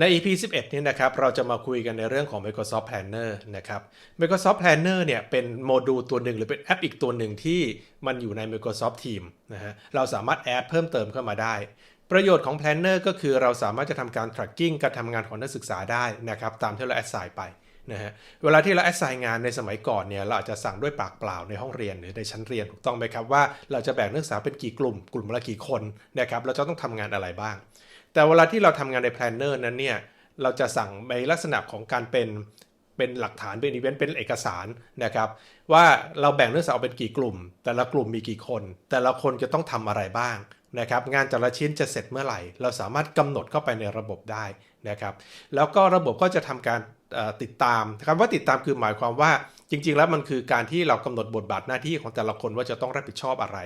ใน EP 11 นี้นะครับ เราจะมาคุยกันในเรื่องของ Microsoft Planner นะครับ Microsoft Planner เนี่ยเป็นโมดูลตัวหนึ่งหรือเป็นแอปอีกตัวหนึ่งที่มันอยู่ใน Microsoft Team นะฮะ เราสามารถแอดเพิ่มเติมเข้ามาได้ ประโยชน์ของ Planner ก็คือเราสามารถจะทำการ tracking การทำงานของนักศึกษาได้นะครับ ตามที่เรา assign ไปนะฮะ เวลาที่เรา assign งานในสมัยก่อนเนี่ย เราอาจจะสั่งด้วยปากเปล่าในห้องเรียนหรือในชั้นเรียนถูกต้องไหมครับว่าเราจะแบ่งนักศึกษาเป็นกี่กลุ่ม กลุ่มละกี่คนนะครับ เราจะต้องทำงานอะไรบ้าง แต่เวลาที่เราทำงานใน Planner นั้นเนี่ยเราจะสั่งในลักษณะของการเป็นเป็นหลักฐานเป็นอีเวนต์เป็นเอกสารนะครับว่าเราแบ่งนักศึกษาออกเป็นกี่กลุ่ม แต่ละกลุ่มมีกี่คน แต่ละคนจะต้องทำอะไรบ้างนะครับงานแต่ละชิ้นจะเสร็จเมื่อไหร่ เราสามารถกำหนดเข้าไปในระบบได้นะครับแล้วก็ระบบก็จะทำการติดตามคำว่าติดตามคือหมายความว่า จริง ๆ แล้วมันคือการที่เรากำหนดบทบาทหน้าที่ของแต่ละคนว่าจะต้องรับผิดชอบอะไร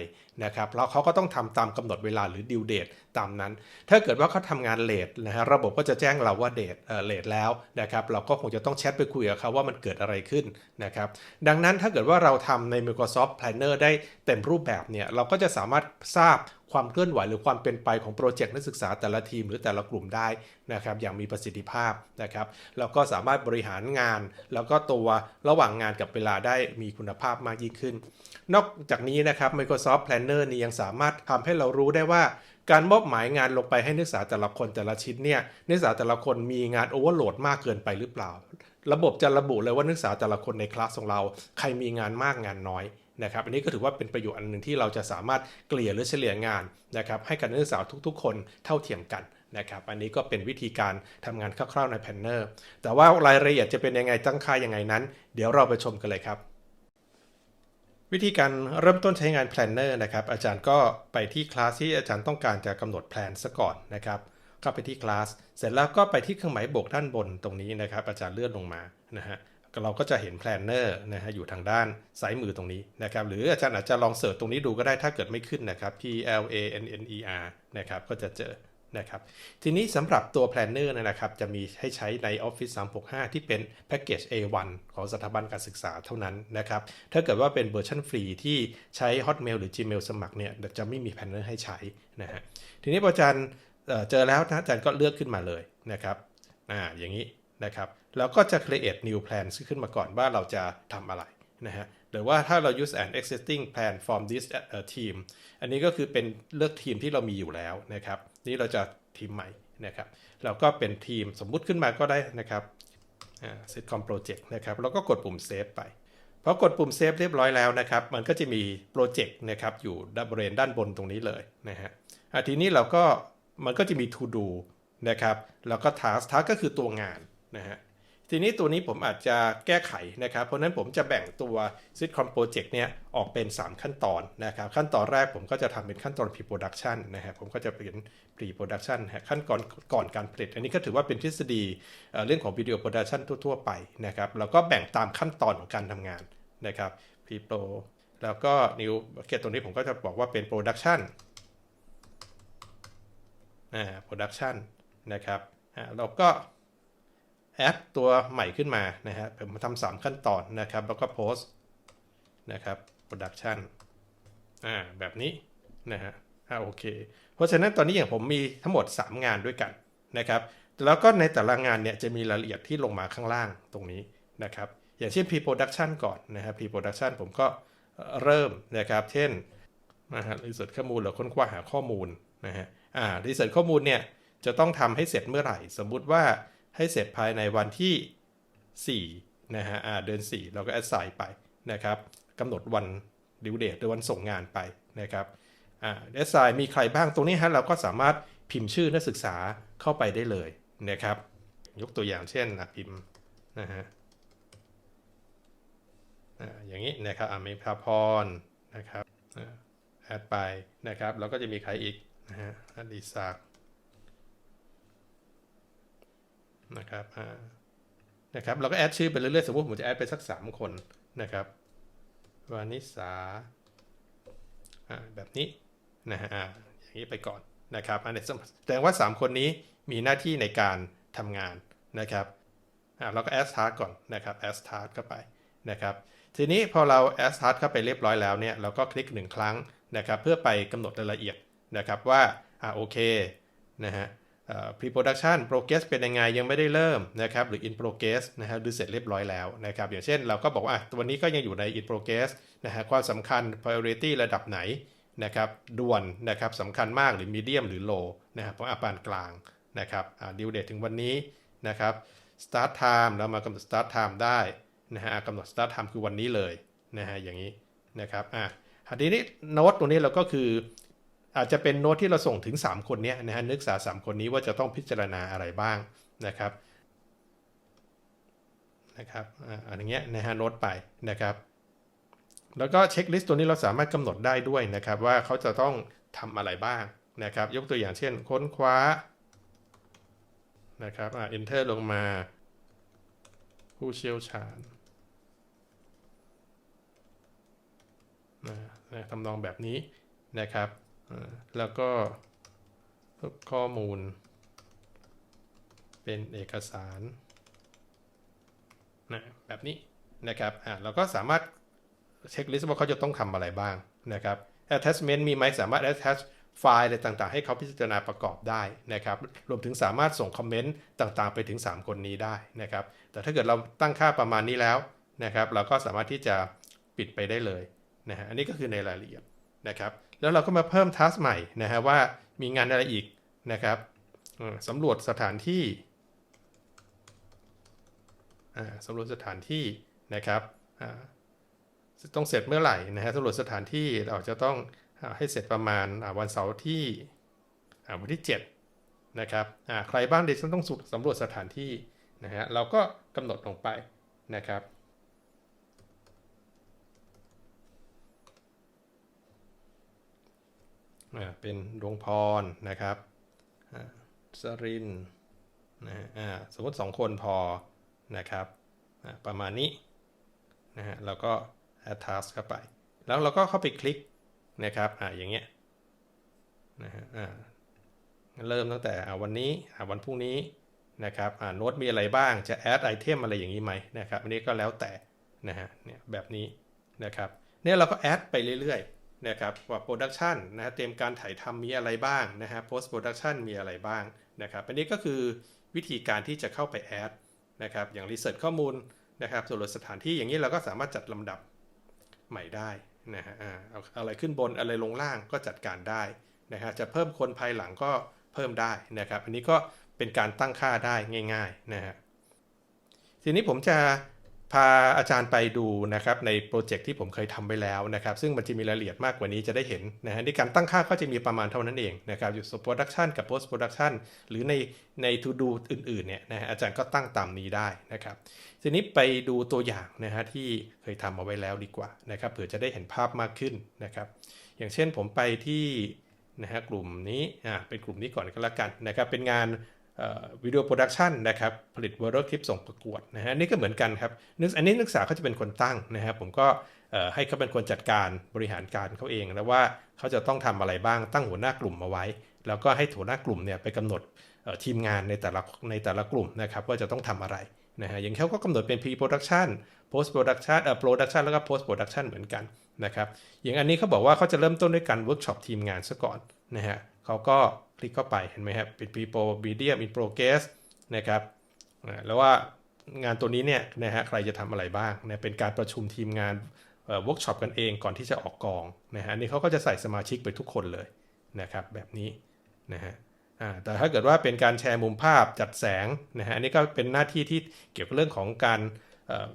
นะครับแล้วเขาก็ต้องทำตามกำหนดเวลาหรือดิวเดตตามนั้น ถ้าเกิดว่าเขาทำงานเลทนะฮะระบบก็จะแจ้งเราว่าเดทเลทแล้วนะครับเราก็คงจะต้องแชทไปคุยกับเขาว่ามันเกิดอะไรขึ้นนะครับดังนั้นถ้าเกิดว่าเราทำใน Microsoft Planner ได้เต็มรูปแบบเนี่ยเราก็จะสามารถทราบ ความเคลื่อนไหวหรือความเป็นไปของโปรเจกต์นักศึกษาแต่ละทีมหรือแต่ละกลุ่มได้นะครับอย่างมีประสิทธิภาพนะครับแล้วก็สามารถบริหารงาน แล้วก็ตัวระหว่างงานกับเวลาได้มีคุณภาพมากยิ่งขึ้น นอกจากนี้นะครับ Microsoft Planner นี่ยังสามารถทำให้เรารู้ได้ว่าการมอบหมายงานลงไปให้นักศึกษาแต่ละคนแต่ละชิ้นเนี่ยนักศึกษาแต่ละคนมีงานโอเวอร์โหลดมากเกินไปหรือเปล่า ระบบจะระบุเลยว่านักศึกษาแต่ละคนในคลาสของเรา ใครมีงานมากงานน้อย นะครับอันนี้ก็ถือว่าเป็นประโยชน์อันหนึ่งที่เราจะสามารถเกลี่ยหรือเฉลี่ยงานนะครับให้กับนักศึกษาทุก ๆ คนเท่าเทียมกันนะครับอันนี้ก็เป็นวิธีการทำงานคร่าวๆในแพนเนอร์แต่ว่ารายละเอียดจะเป็นยังไงตั้งค่ายังไงนั้น เดี๋ยวเราไปชมกันเลยครับ วิธีการเริ่มต้นใช้งาน Planner นะครับอาจารย์ก็ไปที่คลาสที่อาจารย์ต้องการจะกำหนดแผนซะก่อนนะครับเข้าไปที่คลาสเสร็จแล้วก็ไปที่เครื่องหมายบวกด้านบนตรงนี้นะครับ อาจารย์เลื่อนลงมานะฮะ เราก็จะเห็นแพลนเนอร์นะฮะอยู่ทางด้านซ้ายมือตรงนี้นะครับหรืออาจารย์อาจจะลองเสิร์ชตรงนี้ดูก็ได้ถ้าเกิดไม่ขึ้นนะครับ P L A N N E R นะครับก็จะเจอนะครับทีนี้สำหรับตัวแพลนเนอร์นะครับจะมีให้ใช้ใน Office 365 ที่เป็นแพ็กเกจ A1 ของสถาบันการศึกษาเท่านั้นนะครับถ้าเกิดว่าเป็นเวอร์ชันฟรีที่ใช้ Hotmail หรือ Gmail สมัครเนี่ยจะไม่มีแพลนเนอร์ให้ใช้นะฮะทีนี้พออาจารย์เจอแล้วนะอาจารย์ก็เลือกขึ้นมาเลยนะครับอ่าอย่างนี้ นะครับแล้วก็จะ create new plan ขึ้นมาก่อนว่าเราจะทำอะไรนะฮะหรือว่าถ้าเรา use an existing plan from this team อันนี้ก็คือเป็นเลือกทีมที่เรามีอยู่แล้วนะครับ นี่เราจะทีมใหม่นะครับเราก็เป็นทีมสมมุติขึ้นมาก็ได้นะครับ sitcom project นะครับแล้วก็กดปุ่ม save ไปพอกดปุ่ม save เรียบร้อยแล้วนะครับ มันก็จะมีโปรเจกต์นะครับอยู่ด้านบริเวณด้านบนตรงนี้เลยนะฮะทีนี้เราก็มันก็จะมี to do นะครับแล้วก็ task task ก็คือตัวงาน นะฮะทีนี้ตัวนี้ผมอาจจะแก้ไขนะครับ เพราะนั้นผมจะแบ่งตัว Sitcom Project เนี่ยออกเป็น 3 ขั้นตอนนะครับ ขั้นตอนแรกผมก็จะทำเป็นขั้นตอน pre-production นะฮะผมก็จะเป็น pre-production ขั้นก่อนก่อนการผลิต อันนี้ก็ถือว่าเป็นทฤษฎีเรื่องของ video production ทั่ว ๆ ไปนะครับ แล้วก็แบ่งตามขั้นตอนของการทำงานนะครับ pre-pro แล้วก็ new เกตตัวนี้ผมก็จะบอกว่าเป็น production อ่า production นะครับอ่าเราก็ แอดตัวใหม่ขึ้นมานะฮะผมทำสามขั้นตอนนะครับ แล้วก็โพสต์นะครับ production อ่าแบบนี้นะฮะอ่าโอเค เพราะฉะนั้นตอนนี้อย่างผมมีทั้งหมด 3 งานด้วยกันนะครับ แล้วก็ในแต่ละงานเนี่ยจะมีรายละเอียดที่ลงมาข้างล่างตรงนี้นะครับ อย่างเช่น pre-production ก่อนนะครับ pre-production ผมก็เริ่มนะครับ เช่นนะฮะรีเสิร์ชข้อมูลหรือค้นคว้าหาข้อมูลนะฮะ อ่ารีเสิร์ชข้อมูลเนี่ยจะต้องทำให้เสร็จเมื่อไหร่ สมมุติว่า ให้เสร็จภายในวันที่4นะฮะเดือน 4 เราก็แอดไซน์ไปนะครับกำหนดวันดิวเดตหรือวันส่งงานไปนะครับแอดไซน์มีใครบ้างตรงนี้ฮะเราก็สามารถพิมพ์ชื่อนักศึกษาเข้าไปได้เลยนะครับ ยกตัวอย่างเช่นพิมพ์นะฮะอย่างนี้นะครับอเมพาพรนะครับแอดไปนะครับ แล้วก็จะมีใครอีกนะฮะอดิศักดิ์ นะครับนะครับเราก็แอดชื่อไปเรื่อยๆสมมติผมจะแอดไปสัก 3 คนนะครับวานิสาแบบนี้นะฮะอย่างนี้ไปก่อนนะครับอันนี้แสดงว่า 3 คนนี้มีหน้าที่ในการทำงานนะครับเราก็แอดสตาร์ก่อนนะครับแอดสตาร์เข้าไปนะครับทีนี้พอเราแอดสตาร์เข้าไปเรียบร้อยแล้วเนี่ยเราก็คลิก 1 ครั้งนะครับเพื่อไปกำหนดรายละเอียดนะครับว่าอ่าโอเคนะฮะ pre-production progress เป็นยังไงยังไม่ได้เริ่มนะครับหรือ in progress นะฮะหรือเสร็จเรียบร้อยแล้วนะครับอย่างเช่นเราก็บอกว่าอะตัวนี้ก็ยังอยู่ใน in progress นะฮะความสำคัญ priority ระดับไหนนะครับด่วนนะครับสำคัญมากหรือ medium หรือ low นะครับเพราะอาปานกลางนะครับอ่า due date ถึงวันนี้นะครับ start time เรามากำหนด start time ได้นะฮะอะกำหนด start time คือวันนี้เลยนะฮะอย่างนี้นะครับอะทีนี้โน้ตตรงนี้เราก็คือ อาจจะเป็นโน้ตที่เราส่งถึง 3 คนนี้นะฮะนึกษา 3 คนนี้ว่าจะต้องพิจารณาอะไรบ้างนะครับนะครับอันอย่างเงี้นะฮะโน้ตไปนะครับ แล้วก็เช็คลิสต์ตัวนี้เราสามารถกำหนดได้ด้วยนะครับ ว่าเขาจะต้องทำอะไรบ้างนะครับ ยกตัวอย่างเช่น ค้นคว้านะครับอ่า enter ลงมา ผู้เชี่ยวชาญนะนะทำนองแบบนี้นะครับ แล้วก็ข้อมูล เป็นเอกสารนะแบบนี้นะครับอ่าเราก็สามารถเช็คลิสต์ว่าเขาจะต้องทำอะไรบ้างนะครับ attachment มีไหมสามารถ attach ไฟล์อะไรต่างๆ ให้เขาพิจารณาประกอบได้นะครับ รวมถึงสามารถส่งคอมเมนต์ต่างๆ ไปถึง 3 คนนี้ได้นะครับ แต่ถ้าเกิดเราตั้งค่าประมาณนี้แล้วนะครับ เราก็สามารถที่จะปิดไปได้เลยนะฮะ อันนี้ก็คือในรายละเอียดนะครับ แล้วเราก็มาเพิ่มทัสใหม่นะฮะว่ามีงานอะไรอีกนะครับสำรวจสถานที่สำรวจสถานที่นะครับต้องเสร็จเมื่อไหร่นะฮะสำรวจสถานที่เราจะต้องให้เสร็จประมาณวันเสาร์ที่วันที่ 7 นะครับใครบ้างเดี๋ยวฉันต้องสำรวจสถานที่นะฮะเราก็กำหนดลงไปนะครับ อ่า เป็นดวงพรนะครับสรินนะฮะสมมติ 2 คนพอนะครับประมาณนี้นะฮะเราก็ add task เข้าไป แล้วเราก็เข้าไปคลิกนะครับอ่าอย่างเงี้ยนะฮะอ่าเริ่มตั้งแต่วันนี้อ่าวันพรุ่งนี้นะครับอ่าโน้ตมีอะไรบ้างจะ add item อะไรอย่างนี้ไหมนะครับอันนี้ก็แล้วแต่นะฮะเนี่ยแบบนี้นะครับเนี่ยเราก็ add ไปเรื่อยๆ นะครับว่าโปรดักชันนะฮะเตรียมการถ่ายทำมีอะไรบ้างนะฮะโพสต์โปรดักชันมีอะไรบ้างนะครับอันนี้ก็คือวิธีการที่จะเข้าไปแอดนะครับอย่างรีเสิร์ชข้อมูลนะครับสำรวจสถานที่อย่างนี้เราก็สามารถจัดลำดับใหม่ได้นะฮะอ่าเอาอะไรขึ้นบนอะไรลงล่างก็จัดการได้นะฮะจะเพิ่มคนภายหลังก็เพิ่มได้นะครับ อันนี้ก็เป็นการตั้งค่าได้ง่ายๆนะฮะทีนี้ผมจะ พาอาจารย์ไปดูนะครับในโปรเจกต์ที่ผมเคยทำไว้แล้วนะครับ ซึ่งมันจะมีรายละเอียดมากกว่านี้จะได้เห็นนะฮะในการตั้งค่าก็จะมีประมาณเท่านั้นเองนะครับอยู่ส่วน production กับ post production หรือในใน to do อื่นๆเนี่ยนะฮะอาจารย์ก็ตั้งตามนี้ได้นะครับ ทีนี้ไปดูตัวอย่างนะฮะที่เคยทำเอาไว้แล้วดีกว่านะครับเผื่อจะได้เห็นภาพมากขึ้นนะครับ อย่างเช่นผมไปที่นะฮะกลุ่มนี้อ่าเป็นกลุ่มนี้ก่อนก็แล้วกันนะครับเป็นงาน วิดีโอโปรดักชันนะครับผลิตวอร์คลิปส่งประกวดนะฮะนี่ก็เหมือนกันครับนึกอันนี้นักศึกษาเขาจะเป็นคนตั้งนะครับผมก็ให้เขาเป็นคนจัดการบริหารการเขาเอง แล้วว่าเขาจะต้องทำอะไรบ้างตั้งหัวหน้ากลุ่มมาไว้ แล้วก็ให้หัวหน้ากลุ่มเนี่ยไปกำหนดทีมงานในแต่ละในแต่ละกลุ่มนะครับว่าจะต้องทำอะไร นะฮะอย่างเขาก็กำหนดเป็น pre production post production เอ่อ production แล้วก็ post production เหมือนกันนะครับอย่างอันนี้เขาบอกว่าเขาจะเริ่มต้นด้วยการเวิร์กช็อปทีมงานซะก่อนนะฮะเขาก็คลิกเข้าไปเห็นไหมครับเป็น people medium in progress นะครับแล้วว่างานตัวนี้เนี่ยนะฮะใครจะทำอะไรบ้างนะเป็นการประชุมทีมงานเวิร์กช็อปกันเองก่อนที่จะออกกองนะฮะอันนี่เขาก็จะใส่สมาชิกไปทุกคนเลยนะครับแบบนี้นะฮะ แต่ถ้าเกิดว่าเป็นการแชร์มุมภาพจัดแสงนะฮะอันนี้ก็เป็นหน้าที่ที่เกี่ยวกับเรื่องของการ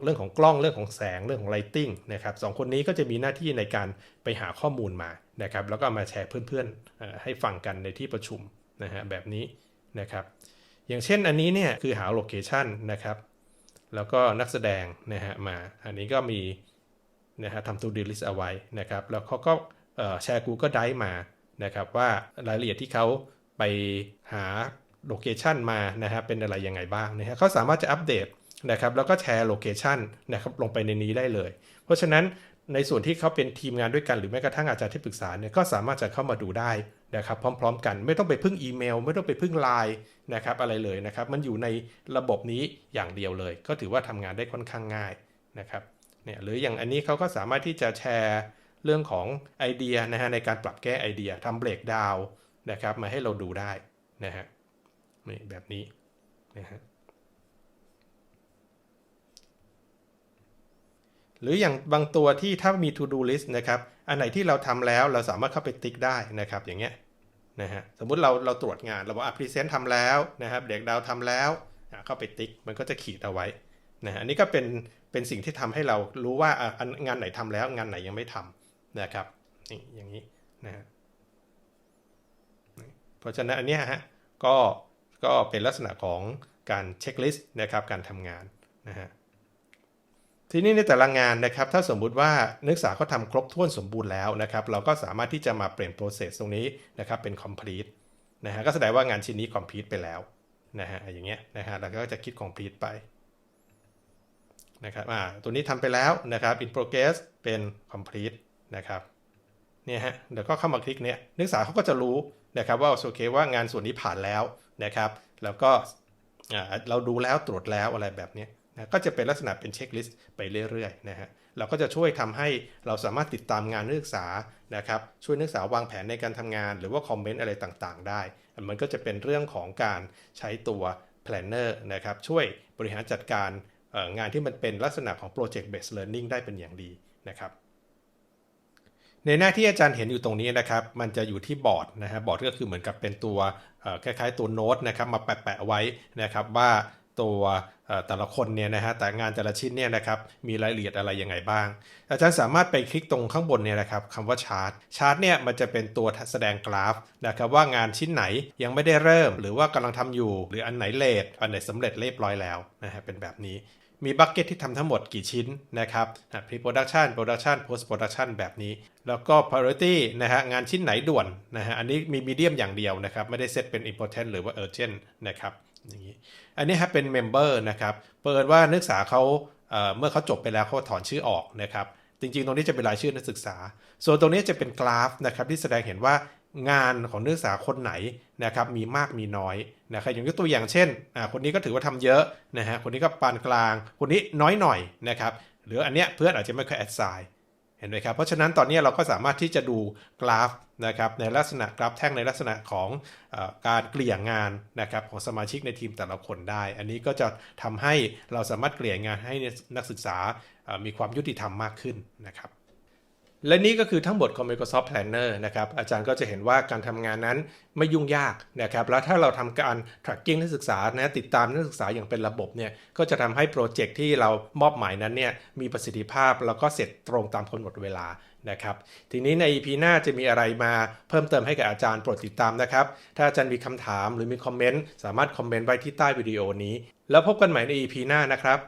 เรื่องของกล้องเรื่องของแสงเรื่องของ lighting นะครับสองคนนี้ก็จะมีหน้าที่ในการไปหาข้อมูลมานะครับแล้วก็ามาแชร์เพื่อนๆให้ฟังกันในที่ประชุมนะฮะแบบนี้นะครับอย่างเช่นอันนี้เนี่ยคือหาโลเคชันนะครับแล้วก็นักแสดงนะฮะมาอันนี้ก็มีนะฮะทำ to do list เอาไว้นะครับแล้วเขาก็แชร์ Google Drive มานะครับว่ารายละเอียดที่เขา ไปหาโลเคชันมานะฮะเป็นอะไรยังไงบ้างนะฮะเขาสามารถจะอัปเดตนะครับแล้วก็แชร์โลเคชันนะครับลงไปในนี้ได้เลย เพราะฉะนั้นในส่วนที่เขาเป็นทีมงานด้วยกันหรือแม้กระทั่งอาจารย์ที่ปรึกษาเนี่ยก็สามารถจะเข้ามาดูได้นะครับพร้อม ๆ กันไม่ต้องไปพึ่งอีเมล ไม่ต้องไปพึ่งไลน์นะครับอะไรเลยนะครับมันอยู่ในระบบนี้อย่างเดียวเลย ก็ถือว่าทำงานได้ค่อนข้างง่ายนะครับเนี่ยหรืออย่างอันนี้เขาก็สามารถที่จะแชร์เรื่องของไอเดียนะฮะในการปรับแก้ไอเดียทำเบรกดาว นะครับ มาให้เราดูได้นะฮะนี่แบบนี้นะฮะหรืออย่างบางตัวที่ถ้ามี to do list นะครับ อันไหนที่เราทำแล้วเราสามารถเข้าไปติ๊กได้นะครับ อย่างเงี้ยนะฮะสมมุติเราเราตรวจงานเราบอกอะพรีเซนต์ทำแล้วนะครับเด็กดาวทำแล้วเข้าไปติ๊กมันก็จะขีดเอาไว้นะฮะอันนี้ก็เป็นเป็นสิ่งที่ทำให้เรารู้ว่าอะงานไหนทำแล้วงานไหนยังไม่ทำนะครับนี่อย่างนี้นะฮะ ราะฉะนั้นอันเนี้ยฮะก็ก็เป็นลักษณะของการเช็คลิสต์นะครับการทำงานนะฮะทีนี้ในแต่ละงานนะครับถ้าสมมุติว่านักศึกษาเขาทำครบถ้วนสมบูรณ์แล้วนะครับเราก็สามารถที่จะมาเปลี่ยน process ตรงนี้นะครับเป็น complete นะฮะก็แสดงว่างานชิ้นนี้ complete ไปแล้วนะฮะอย่างเงี้ยนะฮะเราก็จะคิด complete ไปนะครับอ่าตัวนี้ทำไปแล้วนะครับ in progress เป็น complete นะครับเนี่ยฮะเดี๋ยวก็เข้ามาคลิกเนี้ยนักศึกษาเขาก็จะรู้ นะครับว่าโอเคว่างานส่วนนี้ผ่านแล้วนะครับ แล้วก็เราดูแล้วตรวจแล้วอะไรแบบนี้นะก็จะเป็นลักษณะเป็นเช็คลิสต์ไปเรื่อยๆนะฮะเราก็จะช่วยทำให้เราสามารถติดตามงานนักศึกษานะครับช่วยนักศึกษาวางแผนในการทำงาน หรือว่าคอมเมนต์อะไรต่างๆ ได้ มันก็จะเป็นเรื่องของการใช้ตัว planner นะครับช่วยบริหารจัดการงานที่มันเป็นลักษณะของ project based learning ได้เป็นอย่างดีนะครับ ในหน้าที่อาจารย์เห็นอยู่ตรงนี้นะครับ มันจะอยู่ที่บอร์ดนะฮะบอร์ดก็คือเหมือนกับเป็นตัวคล้ายๆตัวโน้ตนะครับมาแปะๆไว้นะครับว่าตัวแต่ละคนเนี่ยนะฮะแต่งานแต่ละชิ้นเนี่ยนะครับมีรายละเอียดอะไรยังไงบ้าง อาจารย์สามารถไปคลิกตรงข้างบนเนี่ยนะครับคำว่าชาร์ตชาร์ตเนี่ยมันจะเป็นตัวแสดงกราฟนะครับว่างานชิ้นไหนยังไม่ได้เริ่ม หรือว่ากำลังทำอยู่ หรืออันไหนเลทอันไหนสำเร็จเรียบร้อยแล้วนะฮะเป็นแบบนี้ มีบัคเก็ตที่ทำทั้งหมดกี่ชิ้นนะครับอะ pre-production production post production แบบนี้ แล้วก็ priority นะฮะงานชิ้นไหนด่วนนะฮะอันนี้มี medium อย่างเดียวนะครับ ไม่ได้เซตเป็น important หรือว่า urgent นะครับอย่างนี้อันนี้ฮะเป็น member นะครับเปิดว่านักศึกษาเขาเเมื่อเขาจบไปแล้วเขาถอนชื่อออกนะครับจริงๆ ตรงนี้จะเป็นรายชื่อนักศึกษา ส่วนตรงนี้จะเป็นกราฟนะครับที่แสดงเห็นว่า งานของนักศึกษาคนไหนนะครับมีมากมีน้อยนะครับอย่างยกตัวอย่างเช่นอ่าคนนี้ก็ถือว่าทำเยอะนะฮะคนนี้ก็ปานกลาง คนนี้น้อยหน่อยนะครับหรืออันเนี้ยเพื่อนอาจจะไม่ค่อยแอดไซน์เห็นไหมครับเพราะฉะนั้นตอนนี้เราก็สามารถที่จะดูกราฟนะครับในลักษณะกราฟแท่งในลักษณะของอการเกลี่ยงานนะครับของสมาชิกในทีมแต่ละคนได้ อันนี้ก็จะทำให้เราสามารถเกลี่ยงานให้นักศึกษามีความยุติธรรมมากขึ้นนะครับ และนี่ก็คือทั้งหมดของ Microsoft Planner นะครับอาจารย์ก็จะเห็นว่าการทำงานนั้นไม่ยุ่งยากนะครับแล้วถ้าเราทำการ tracking นักศึกษานะติดตามนักศึกษาอย่างเป็นระบบเนี่ยก็จะทำให้โปรเจกต์ที่เรามอบหมายนั้นเนี่ยมีประสิทธิภาพแล้วก็เสร็จตรงตามกำหนดเวลานะครับทีนี้ใน EP หน้าจะมีอะไรมาเพิ่มเติมให้กับอาจารย์โปรดติดตามนะครับ ถ้าอาจารย์มีคำถามหรือมีคอมเมนต์สามารถคอมเมนต์ไว้ที่ใต้วิดีโอนี้ แล้วพบกันใหม่ใน EP หน้านะครับ